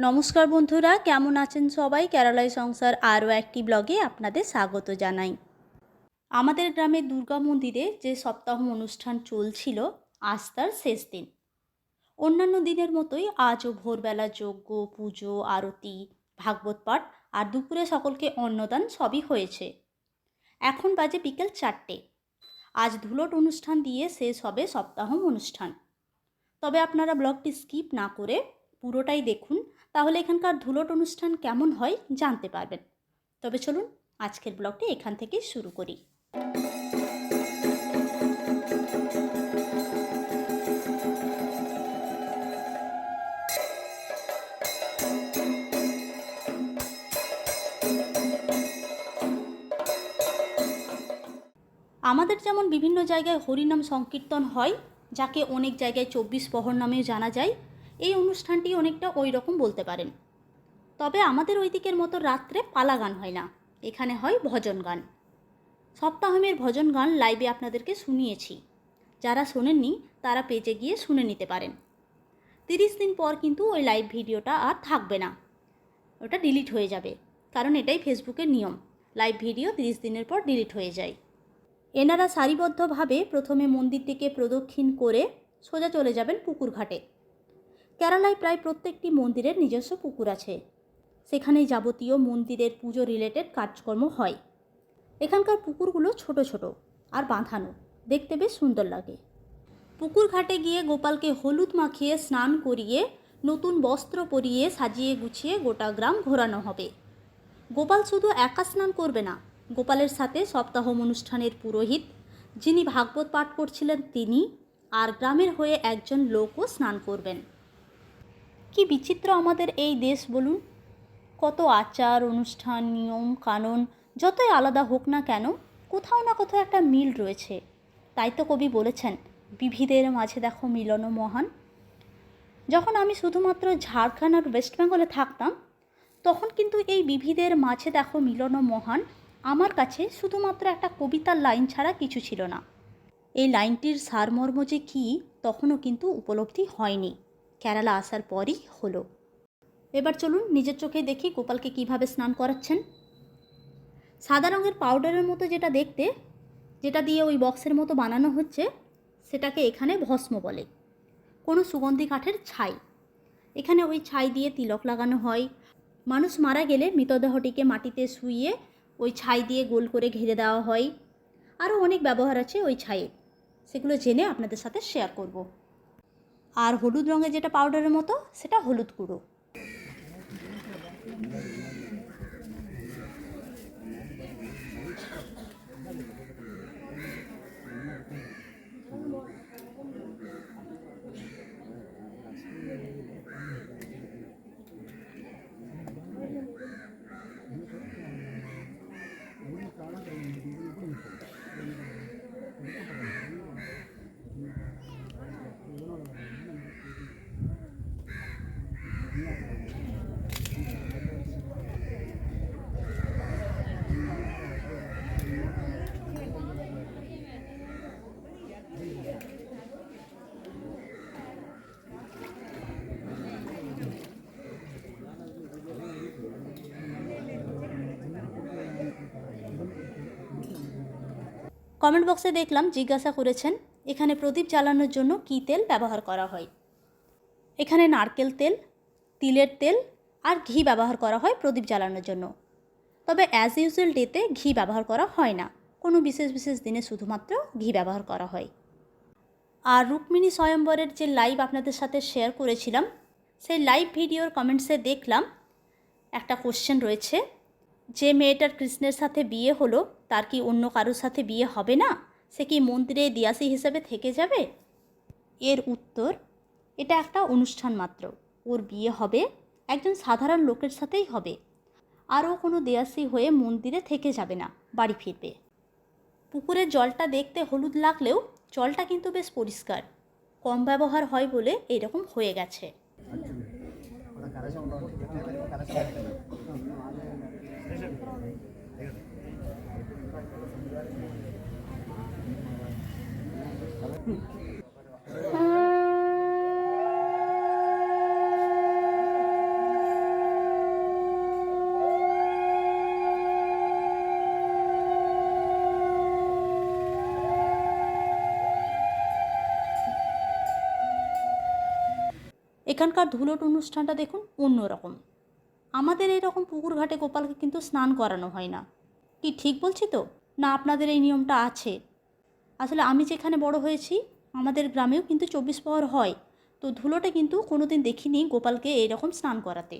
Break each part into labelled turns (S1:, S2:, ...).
S1: নমস্কার বন্ধুরা, কেমন আছেন সবাই? কেরালায় সংসার আরও একটি ব্লগে আপনাদের স্বাগত জানাই। আমাদের গ্রামের দুর্গা মন্দিরে যে সপ্তাহ অনুষ্ঠান চলছিল, আজ তার শেষ দিন। অন্যান্য দিনের মতোই আজও ভোরবেলা যজ্ঞ, পুজো, আরতি, ভাগবত পাঠ আর দুপুরে সকলকে অন্নদান সবই হয়েছে। এখন বাজে বিকেল চারটে। আজ ধুলোট অনুষ্ঠান দিয়ে শেষ হবে সপ্তাহ অনুষ্ঠান। তবে আপনারা ব্লগটি স্কিপ না করে পুরোটাই দেখুন, তাহলে এখানকার ধুলোট অনুষ্ঠান কেমন হয় জানতে পারবেন। তবে চলুন, আজকের ব্লগটি এখান থেকে শুরু করি। আমাদের যেমন বিভিন্ন জায়গায় হরিনাম সংকীর্তন হয়, যাকে অনেক জায়গায় চব্বিশ প্রহর নামেও জানা যায় এই অনুষ্ঠানটি অনেকটা ওই রকম বলতে পারেন। তবে আমাদের ওই দিকের মতো রাত্রে পালা গান হয় না। এখানে হয় ভজন গান। সপ্তাহমের ভজন গান লাইভে আপনাদেরকে শুনিয়েছি। যারা শোনেননি, তারা পেজে গিয়ে শুনে নিতে পারেন। তিরিশ দিন পর কিন্তু ওই লাইভ ভিডিওটা আর থাকবে না। ওটা ডিলিট হয়ে যাবে। কারণ এটাই ফেসবুকের নিয়ম। লাইভ ভিডিও তিরিশ দিনের পর ডিলিট হয়ে যায়। এনারা সারিবদ্ধভাবে প্রথমে মন্দিরটিকে প্রদক্ষিণ করে সোজা চলে যাবেন পুকুর ঘাটে কেরালায় প্রায় প্রত্যেকটি মন্দিরের নিজস্ব পুকুর আছে। সেখানেই যাবতীয় মন্দিরের পুজো রিলেটেড কাজকর্ম হয়। এখানকার পুকুরগুলো ছোট ছোট আর বাঁধানো। দেখতে বেশ সুন্দর লাগে। পুকুর ঘাটে গিয়ে গোপালকে হলুদ মাখিয়ে স্নান করিয়ে, নতুন বস্ত্র পরিয়ে সাজিয়ে গুছিয়ে গোটা গ্রাম ঘোরানো হবে। গোপাল শুধু একা স্নান করবে না, গোপালের সাথে সপ্তাহ অনুষ্ঠানের পুরোহিত, যিনি ভাগবত পাঠ করছিলেন তিনি আর গ্রামের হয়ে একজন লোকও স্নান করবেন। কি বিচিত্র আমাদের এই দেশ বলুন? কত আচার, অনুষ্ঠান, নিয়ম, কানুন, যতই আলাদা হোক না কেন, কোথাও না কোথাও একটা মিল রয়েছে। তাই তো কবি বলেছেন বিবিধের মাঝে দেখো মিলন মহান। যখন আমি শুধুমাত্র ঝাড়খণ্ড আর ওয়েস্ট বেঙ্গলে থাকতাম, তখন কিন্তু এই বিবিধের মাঝে দেখো মিলন মহান আমার কাছে শুধুমাত্র একটা কবিতার লাইন ছাড়া কিছু ছিল না। এই লাইনটির সারমর্ম যে কী, তখনও কিন্তু উপলব্ধি হয়নি। কেরালা আসার পরই হলো। এবার চলুন নিজের চোখে দেখি গোপালকে কীভাবে স্নান করাচ্ছেন। সাদা রঙের পাউডারের মতো যেটা দেখতে, যেটা দিয়ে ওই বক্সের মতো বানানো হচ্ছে, সেটাকে এখানে ভস্ম বলে। কোনো সুগন্ধি কাঠের ছাই। এখানে ওই ছাই দিয়ে তিলক লাগানো হয়। মানুষ মারা গেলে মৃতদেহটিকে মাটিতে শুইয়ে ওই ছাই দিয়ে গোল করে ঘিরে দেওয়া হয়। আরও অনেক ব্যবহার আছে ওই ছাইয়ের সেগুলো জেনে আপনাদের সাথে শেয়ার করব। আর হলুদ রঙের যেটা পাউডারের মতো সেটা হলুদ গুঁড়ো। কমেন্ট বক্সে দেখলাম, জিজ্ঞাসা করেছেন, এখানে প্রদীপ জ্বালানোর জন্য কী তেল ব্যবহার করা হয়? এখানে নারকেল তেল, তিলের তেল আর ঘি ব্যবহার করা হয় প্রদীপ জ্বালানোর জন্য। তবে অ্যাজ ইউজুয়াল ডেতে ঘি ব্যবহার করা হয় না। কোনো বিশেষ বিশেষ দিনে শুধুমাত্র ঘি ব্যবহার করা হয়। আর রুক্মিণী স্বয়ম্বরের যে লাইভ আপনাদের সাথে শেয়ার করেছিলাম, সেই লাইভ ভিডিওর কমেন্টসে দেখলাম, একটা কোশ্চেন রয়েছে। যে মেয়েটার কৃষ্ণের সাথে বিয়ে হলো, তার কি অন্য কারোর সাথে বিয়ে হবে না? সে কি মন্দিরে দিয়াসি হিসেবে থেকে যাবে? এর উত্তর, এটা একটা অনুষ্ঠান মাত্র। ওর বিয়ে হবে, একজন সাধারণ লোকের সাথেই হবে। আরও কোনো দেয়াসি হয়ে মন্দিরে থেকে যাবে না, বাড়ি ফিরবে। পুকুরের জলটা দেখতে হলুদ লাগলেও জলটা কিন্তু বেশ পরিষ্কার। কম ব্যবহার হয় বলে এরকম হয়ে গেছে। এখানকার ধুলোট অনুষ্ঠানটা দেখুন অন্যরকম। আমাদের এরকম পুকুর ঘাটে গোপালকে কিন্তু স্নান করানো হয় না। কি ঠিক বলছি তো? না আপনাদের এই নিয়মটা আছে। আসলে আমি যেখানে বড় হয়েছি, আমাদের গ্রামেও কিন্তু চব্বিশ পহর হয়। তো ধুলোটা কিন্তু কোনোদিন দেখিনি গোপালকে এরকম স্নান করাতে।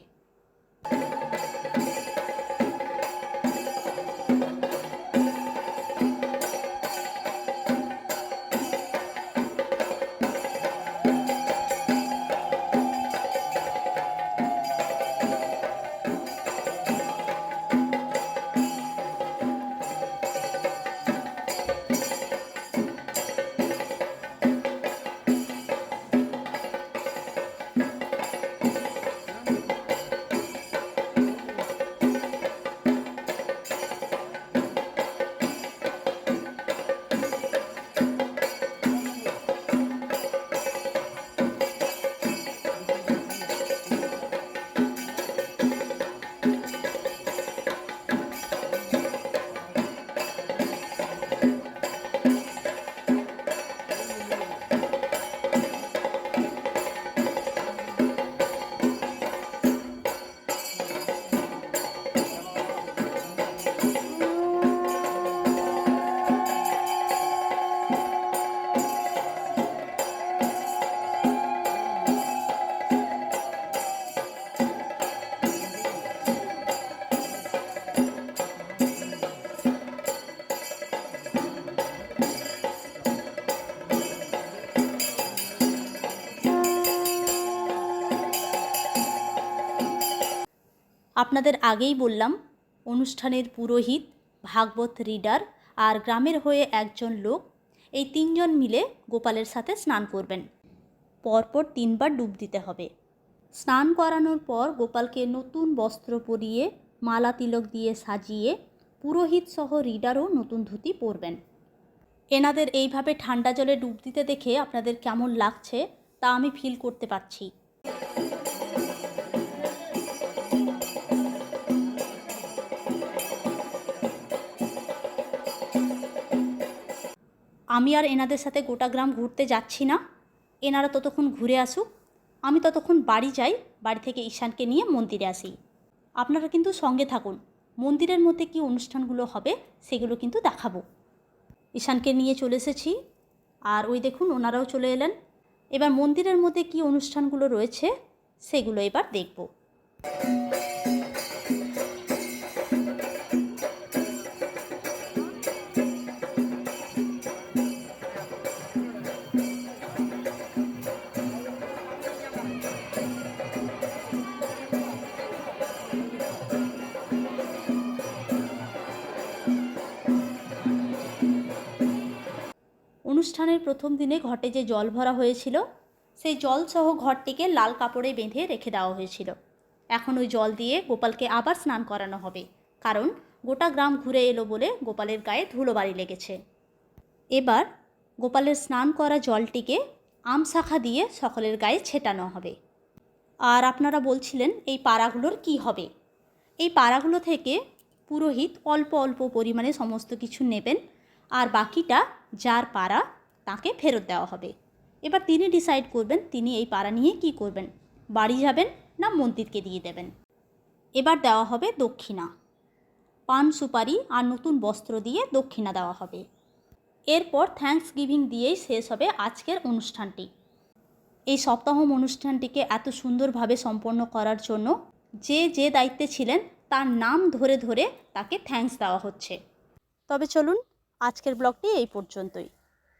S1: আপনাদের আগেই বললাম, অনুষ্ঠানের পুরোহিত, ভাগবত রিডার আর গ্রামের হয়ে একজন লোক, এই তিনজন মিলে গোপালের সাথে স্নান করবেন। পরপর তিনবার ডুব দিতে হবে। স্নান করানোর পর গোপালকে নতুন বস্ত্র পরিয়ে, মালা তিলক দিয়ে সাজিয়ে পুরোহিত সহ রিডারও নতুন ধুতি পরবেন। এনাদের এইভাবে ঠান্ডা জলে ডুব দিতে দেখে আপনাদের কেমন লাগছে তা আমি ফিল করতে পারছি। আমি আর এনাদের সাথে গোটা গ্রাম ঘুরতে যাচ্ছি না। এনারা ততক্ষণ ঘুরে আসুক। আমি ততক্ষণ বাড়ি যাই, বাড়ি থেকে ঈশানকে নিয়ে মন্দিরে আসি। আপনারা কিন্তু সঙ্গে থাকুন। মন্দিরের মধ্যে কি অনুষ্ঠানগুলো হবে, সেগুলো কিন্তু দেখাবো। ঈশানকে নিয়ে চলে এসেছি। আর ওই দেখুন, ওনারাও চলে এলেন। এবার মন্দিরের মধ্যে কি অনুষ্ঠানগুলো রয়েছে, সেগুলো এবার দেখব। অনুষ্ঠানের প্রথম দিনে ঘটে যে জল ভরা হয়েছিল, সেই জল সহ ঘরটিকে লাল কাপড়ে বেঁধে রেখে দেওয়া হয়েছিল। এখন ওই জল দিয়ে গোপালকে আবার স্নান করানো হবে, কারণ গোটা গ্রাম ঘুরে এলো বলে গোপালের গায়ে ধুলো বাড়ি লেগেছে। এবার গোপালের স্নান করা জলটিকে আম শাখা দিয়ে সকলের গায়ে ছেটানো হবে। আর আপনারা বলছিলেন, এই পাড়াগুলোর কি হবে? এই পাড়াগুলো থেকে পুরোহিত অল্প অল্প পরিমাণে সমস্ত কিছু নেবেন, আর বাকিটা যার পাড়া তাকে ফেরত দেওয়া হবে। এবার তিনি ডিসাইড করবেন তিনি এই পাড়া নিয়ে কি করবেন। বাড়ি যাবেন না মন্দিরকে দিয়ে দেবেন। এবার দেওয়া হবে দক্ষিণা। পান সুপারি আর নতুন বস্ত্র দিয়ে দক্ষিণা দেওয়া হবে। এরপর থ্যাঙ্কস গিভিং দিয়েই শেষ হবে আজকের অনুষ্ঠানটি। এই সপ্তাহম অনুষ্ঠানটিকে এত সুন্দরভাবে সম্পন্ন করার জন্য যে যে দায়িত্বে ছিলেন তার নাম ধরে ধরে তাকে থ্যাঙ্কস দেওয়া হচ্ছে। তবে চলুন আজকের ব্লগটি এই পর্যন্তই।